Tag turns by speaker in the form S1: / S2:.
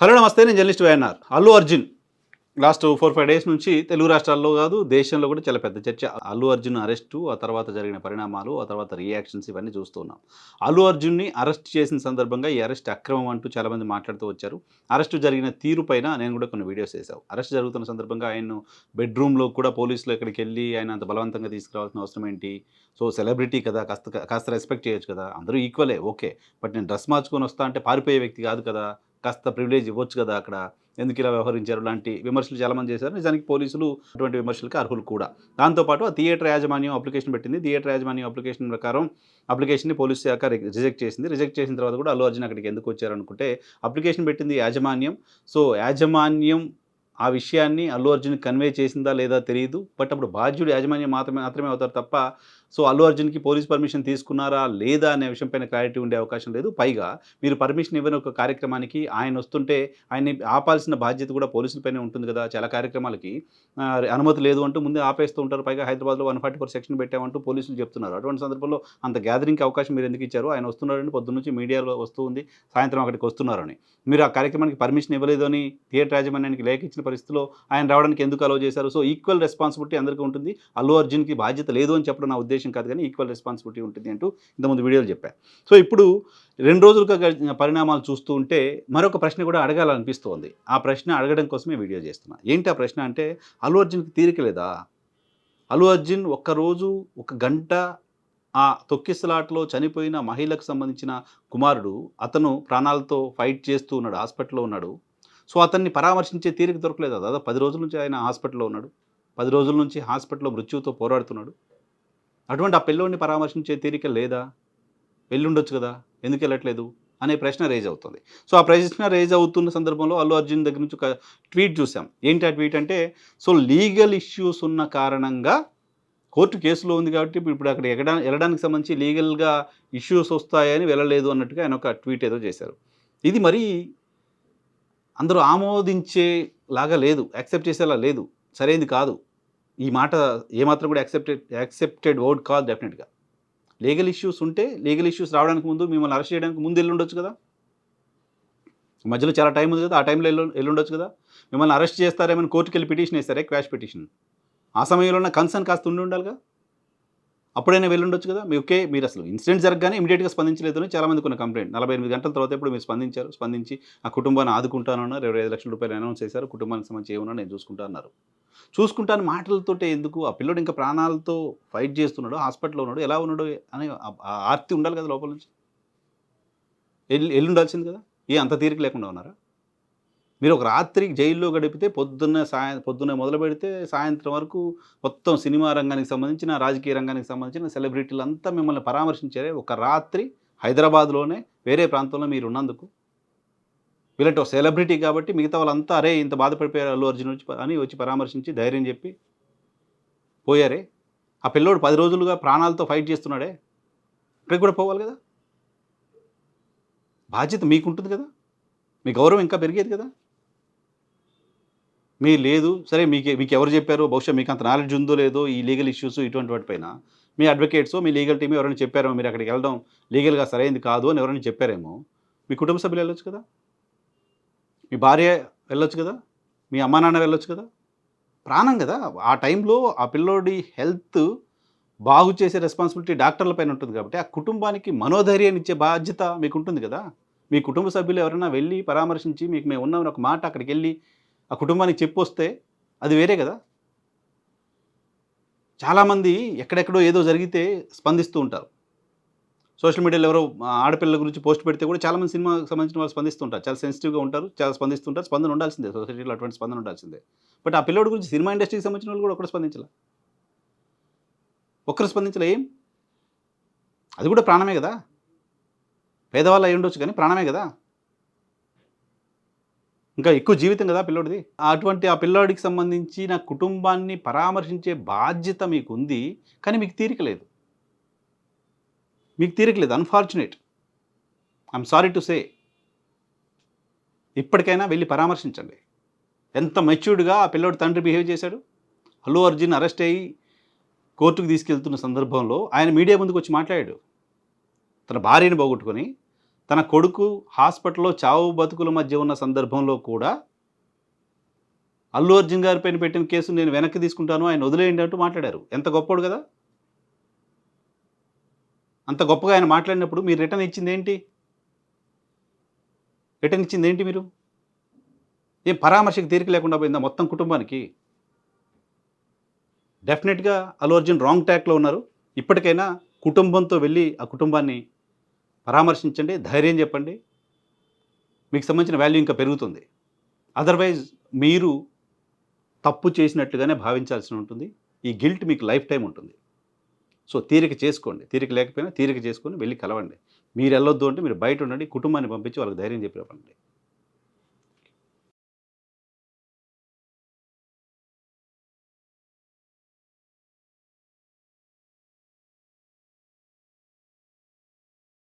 S1: Hello నమస్తే నేను journalist YNR. Allu Arjun. Last four five days నుంచి తెలుగు రాష్ట్రాల్లో కాదు దేశంలో కూడా చాలా పెద్ద చర్చ. అల్లు అర్జున్ అరెస్టు ఆ తర్వాత జరిగిన పరిణామాలు ఆ తర్వాత రియాక్షన్స్ ఇవన్నీ చూస్తున్నాం అల్లు అర్జున్ని అరెస్ట్ చేసిన సందర్భంగా ఈ అరెస్ట్ అక్రమం అంటూ చాలామంది మాట్లాడుతూ వచ్చారు. అరెస్టు జరిగిన తీరు పైన నేను కూడా కొన్ని వీడియోస్ వేసావు అరెస్ట్ జరుగుతున్న సందర్భంగా ఆయన బెడ్రూమ్లో కూడా పోలీసులు ఎక్కడికి వెళ్ళి ఆయన అంత బలవంతంగా తీసుకురావాల్సిన అవసరం ఏంటి? సో సెలబ్రిటీ కదా కాస్త కాస్త రెస్పెక్ట్ చేయొచ్చు కదా. అందరూ ఈక్వలే ఓకే. బట్ నేను డ్రెస్ మార్చుకొని వస్తా అంటే పారిపోయే వ్యక్తి కాదు కదా. కాస్త ప్రివిలేజ్ ఇవ్వచ్చు కదా అక్కడ. ఎందుకు ఇలా వ్యవహరించారు? లాంటి విమర్శలు చాలామంది చేశారు. నిజానికి పోలీసులు అటువంటి విమర్శలకు అర్హులు కూడా. దాంతోపాటు ఆ థియేటర్ యాజమాన్యం అప్లికేషన్ పెట్టింది. థియేటర్ యాజమాన్యం అప్లికేషన్ ప్రకారం అప్లికేషన్ని పోలీస్ శాఖ రిజెక్ట్ చేసింది. రిజెక్ట్ చేసిన తర్వాత కూడా అల్లు అర్జున్ అక్కడికి ఎందుకు వచ్చారనుకుంటే అప్లికేషన్ పెట్టింది యాజమాన్యం. సో యాజమాన్యం ఆ విషయాన్ని అల్లు అర్జున్ కన్వే చేసిందా లేదా తెలియదు బట్ అప్పుడు బాధ్యుడు యాజమాన్యం మాత్రమే మాత్రమే అవుతారు తప్ప సో అల్లు అర్జున్కి పోలీస్ పర్మిషన్ తీసుకున్నారా లేదా అనే విషయం పైన క్లారిటీ ఉండే అవకాశం లేదు. పైగా మీరు పర్మిషన్ ఇవ్వని ఒక కార్యక్రమానికి ఆయన వస్తుంటే ఆయన్ని ఆపాల్సిన బాధ్యత కూడా పోలీసులపైనే ఉంటుంది కదా. చాలా కార్యక్రమాలకి అనుమతి లేదు అంటూ ముందే ఆపేస్తూ ఉంటారు. పైగా హైదరాబాద్లో వన్ ఫార్టీ ఫోర్ సెక్షన్ పెట్టామంటూ పోలీసులు చెప్తున్నారు. అటువంటి సందర్భంలో అంత గ్యాదరింగ్కి అవకాశం మీరు ఎందుకు ఇచ్చారు? ఆయన వస్తున్నారని పొద్దున్న మీడియాలో వస్తూ ఉంది. సాయంత్రం అక్కడికి వస్తున్నారని. మీరు ఆ కార్యక్రమానికి పర్మిషన్ ఇవ్వలేదు అని థియేటర్ యాజమాన్యానికి లేఖ ఇచ్చిన పరిస్థితిలో ఆయన రావడానికి ఎందుకు అలవ్ చేశారు? సో ఈక్వల్ రెస్పాన్సిబిలిటీ అందరికీ ఉంటుంది. అల్లు అర్జున్కి బాధ్యత లేదు అని చెప్పడం నా ఉద్దేశం కాదు కానీ ఈక్వల్ రెస్పాన్సిబిలిటీ ఉంటుంది అంటూ ఇంతకుముందు వీడియోలు చెప్పాను సో ఇప్పుడు రెండు రోజులుగా పరిణామాలు చూస్తూ ఉంటే మరొక ప్రశ్న కూడా అడగాలనిపిస్తోంది. ఆ ప్రశ్న అడగడం కోసమే వీడియో చేస్తున్నా. ఏంటి ఆ ప్రశ్న అంటే అల్లు అర్జున్కి తీరిక లేదా? అల్లు అర్జున్ ఒక్కరోజు ఒక గంట ఆ తొక్కిసలాట్లో చనిపోయిన మహిళకు సంబంధించిన కుమారుడు అతను ప్రాణాలతో ఫైట్ చేస్తూ ఉన్నాడు హాస్పిటల్లో ఉన్నాడు. సో అతన్ని పరామర్శించే తీరిక దొరకలేదు దాదాపు పది రోజుల నుంచి ఆయన హాస్పిటల్లో ఉన్నాడు. పది రోజుల నుంచి హాస్పిటల్లో మృత్యువుతో పోరాడుతున్నాడు. అటువంటి ఆ పిల్లోడిని పరామర్శించే తీరిక లేదా? వెళ్ళుండొచ్చు కదా ఎందుకు వెళ్ళట్లేదు అనే ప్రశ్న రేజ్ అవుతుంది. సో ఆ ప్రశ్న రేజ్ అవుతున్న సందర్భంలో అల్లు అర్జున్ దగ్గర నుంచి ఒక ట్వీట్ చూసాం. ఏంటి ఆ ట్వీట్ అంటే సో లీగల్ ఇష్యూస్ ఉన్న కారణంగా కోర్టు కేసులో ఉంది కాబట్టి ఇప్పుడు ఇప్పుడు అక్కడ ఎగడా వెళ్ళడానికి సంబంధించి లీగల్గా ఇష్యూస్ వస్తాయని వెళ్ళలేదు అన్నట్టుగా ఆయన ఒక ట్వీట్ ఏదో చేశారు. ఇది మరీ అందరూ ఆమోదించే లాగా లేదు యాక్సెప్ట్ చేసేలా లేదు సరైనది కాదు. ఈ మాట ఏమాత్రం కూడా యాక్సెప్టెడ్ యాక్సెప్టెడ్ వర్డ్ కాదు డెఫినెట్గా. లీగల్ ఇష్యూస్ ఉంటే లీగల్ ఇష్యూస్ రావడానికి ముందు మిమ్మల్ని అరెస్ట్ చేయడానికి ముందు వెళ్ళి ఉండొచ్చు కదా? మధ్యలో చాలా టైం ఉంది కదా ఆ టైంలో ఎల్లు వెళ్ళి ఉండొచ్చు కదా? మిమ్మల్ని అరెస్ట్ చేస్తారేమని కోర్టుకి వెళ్ళి పిటిషన్ వేస్తారే క్వాష్ పిటిషన్? ఆ సమయంలో ఉన్న కన్సర్న్ కాస్త ఉండి ఉండాలిగా? అప్పుడైనా వెళ్ళి ఉండొచ్చు కదా. మీ ఓకే మీరు అసలు ఇన్సిడెంట్ జరగగానే ఇమీడియట్గా స్పందించలేదు అని చాలా మందికి ఉన్న కంప్లైంట్. నలభై ఎనిమిది గంటల తర్వాత ఇప్పుడు మీరు స్పందించారు? స్పందించి ఆ కుటుంబాన్ని ఆదుకుంటానన్నారు ఇరవై ఐదు లక్షల రూపాయలు అనౌన్స్ చేశారు. కుటుంబానికి సంబంధించి ఏమన్నా నేను చూసుకుంటా అన్నారు. చూసుకుంటాను మాటలతోటే ఎందుకు? ఆ పిల్లడు ఇంకా ప్రాణాలతో ఫైట్ చేస్తున్నాడు హాస్పిటల్లో ఉన్నాడు ఎలా ఉన్నాడు అని ఆర్తి ఉండాలి కదా లోపల నుంచి? వెళ్ళి వెళ్ళి ఉండాల్సింది కదా? ఏ అంత తీరిక లేకుండా ఉన్నారా? మీరు ఒక రాత్రి జైల్లో గడిపితే పొద్దున్న సాయం పొద్దున్న మొదలు పెడితే సాయంత్రం వరకు మొత్తం సినిమా రంగానికి సంబంధించిన రాజకీయ రంగానికి సంబంధించిన సెలబ్రిటీలు అంతా మిమ్మల్ని పరామర్శించారే. ఒక రాత్రి హైదరాబాద్లోనే వేరే ప్రాంతంలో మీరు ఉన్నందుకు వీళ్ళంటే ఒక సెలబ్రిటీ కాబట్టి మిగతా వాళ్ళంతా అరే ఇంత బాధపడిపోయారు అల్లు అర్జున్ వచ్చి అని వచ్చి పరామర్శించి ధైర్యం చెప్పి పోయారే. ఆ పిల్లోడు పది రోజులుగా ప్రాణాలతో ఫైట్ చేస్తున్నాడే. ఇక్కడికి కూడా పోవాలి కదా? బాధ్యత మీకుంటుంది కదా? మీ గౌరవం ఇంకా పెరిగేది కదా? మీ లేదు సరే మీకు మీకు ఎవరు చెప్పారు? బహుశా మీకు అంత నాలెడ్జ్ ఉందో లేదో ఈ లీగల్ ఇష్యూస్ ఇటువంటి వాటిపైన. మీ అడ్వకేట్స్ మీ లీగల్ టీమ్ ఎవరైనా చెప్పారేమో మీరు అక్కడికి వెళ్ళడం లీగల్గా సరైనది కాదు అని ఎవరైనా చెప్పారేమో. మీ కుటుంబ సభ్యులు వెళ్ళొచ్చు కదా? మీ భార్య వెళ్ళొచ్చు కదా? మీ అమ్మా నాన్న వెళ్ళొచ్చు కదా? ప్రాణం కదా? ఆ టైంలో ఆ పిల్లోడి హెల్త్ బాగు చేసే రెస్పాన్సిబిలిటీ డాక్టర్ల పైన ఉంటుంది కాబట్టి ఆ కుటుంబానికి మనోధైర్యాన్ని ఇచ్చే బాధ్యత మీకు ఉంటుంది కదా? మీ కుటుంబ సభ్యులు ఎవరైనా వెళ్ళి పరామర్శించి మీకు మేము ఉన్నామని ఒక మాట అక్కడికి వెళ్ళి ఆ కుటుంబానికి చెప్పొస్తే అది వేరే కదా. చాలామంది ఎక్కడెక్కడో ఏదో జరిగితే స్పందిస్తూ ఉంటారు. సోషల్ మీడియాలో ఎవరో ఆడపిల్లల గురించి పోస్ట్ పెడితే కూడా చాలామంది సినిమాకి సంబంధించిన వాళ్ళు స్పందిస్తుంటారు చాలా సెన్సిటివ్గా ఉంటారు చాలా స్పందిస్తుంటారు స్పందన ఉండాల్సిందే. సొసైటీలో అటువంటి స్పందన ఉండాల్సిందే. బట్ ఆ పిల్లోడి గురించి సినిమా ఇండస్ట్రీకి సంబంధించిన వాళ్ళు కూడా ఒకరు స్పందించాల. ఒక్కరు స్పందించలే ఏం? అది కూడా ప్రాణమే కదా. పేదవాళ్ళు అయి ఉండొచ్చు కానీ ప్రాణమే కదా. ఇంకా ఎక్కువ జీవితం కదా పిల్లోడిది. అటువంటి ఆ పిల్లోడికి సంబంధించి నా కుటుంబాన్ని పరామర్శించే బాధ్యత మీకు ఉంది కానీ మీకు తీరిక లేదు. మీకు తీరిక లేదు unfortunate I'm sorry to say ఇప్పటికైనా వెళ్ళి పరామర్శించండి. ఎంత మెచ్యూర్డ్గా ఆ పిల్లోడి తండ్రి బిహేవ్ చేశాడు? అల్లు అర్జున్ అరెస్ట్ అయ్యి కోర్టుకు తీసుకెళ్తున్న సందర్భంలో ఆయన మీడియా ముందుకు వచ్చి మాట్లాడాడు. తన భార్యను పోగొట్టుకొని తన కొడుకు హాస్పిటల్లో చావు బతుకుల మధ్య ఉన్న సందర్భంలో కూడా అల్లు అర్జున్ గారి పైన పెట్టిన కేసు నేను వెనక్కి తీసుకుంటాను ఆయన వదిలేయండి అంటూ మాట్లాడారు. ఎంత గొప్పడు కదా? అంత గొప్పగా ఆయన మాట్లాడినప్పుడు మీరు రిటర్న్ ఇచ్చింది ఏంటి? రిటర్న్ ఇచ్చింది ఏంటి మీరు? ఏం పరామర్శకు తీరిక లేకుండా పోయిందా మొత్తం కుటుంబానికి? డెఫినెట్గా అల్లు అర్జున్ రాంగ్ ట్రాక్లో ఉన్నారు. ఇప్పటికైనా కుటుంబంతో వెళ్ళి ఆ కుటుంబాన్ని పరామర్శించండి ధైర్యం చెప్పండి. మీకు సంబంధించిన వాల్యూ ఇంకా పెరుగుతుంది. అదర్వైజ్ మీరు తప్పు చేసినట్లుగానే భావించాల్సి ఉంటుంది. ఈ గిల్ట్ మీకు లైఫ్ టైం ఉంటుంది. సో తీరిక చేసుకోండి. తీరిక లేకపోయినా తీరిక చేసుకొని వెళ్ళి కలవండి. మీరు వెళ్ళొద్దు అంటే మీరు బయట ఉండండి కుటుంబాన్ని పంపించి వాళ్ళకి ధైర్యం చెప్పి పంపండి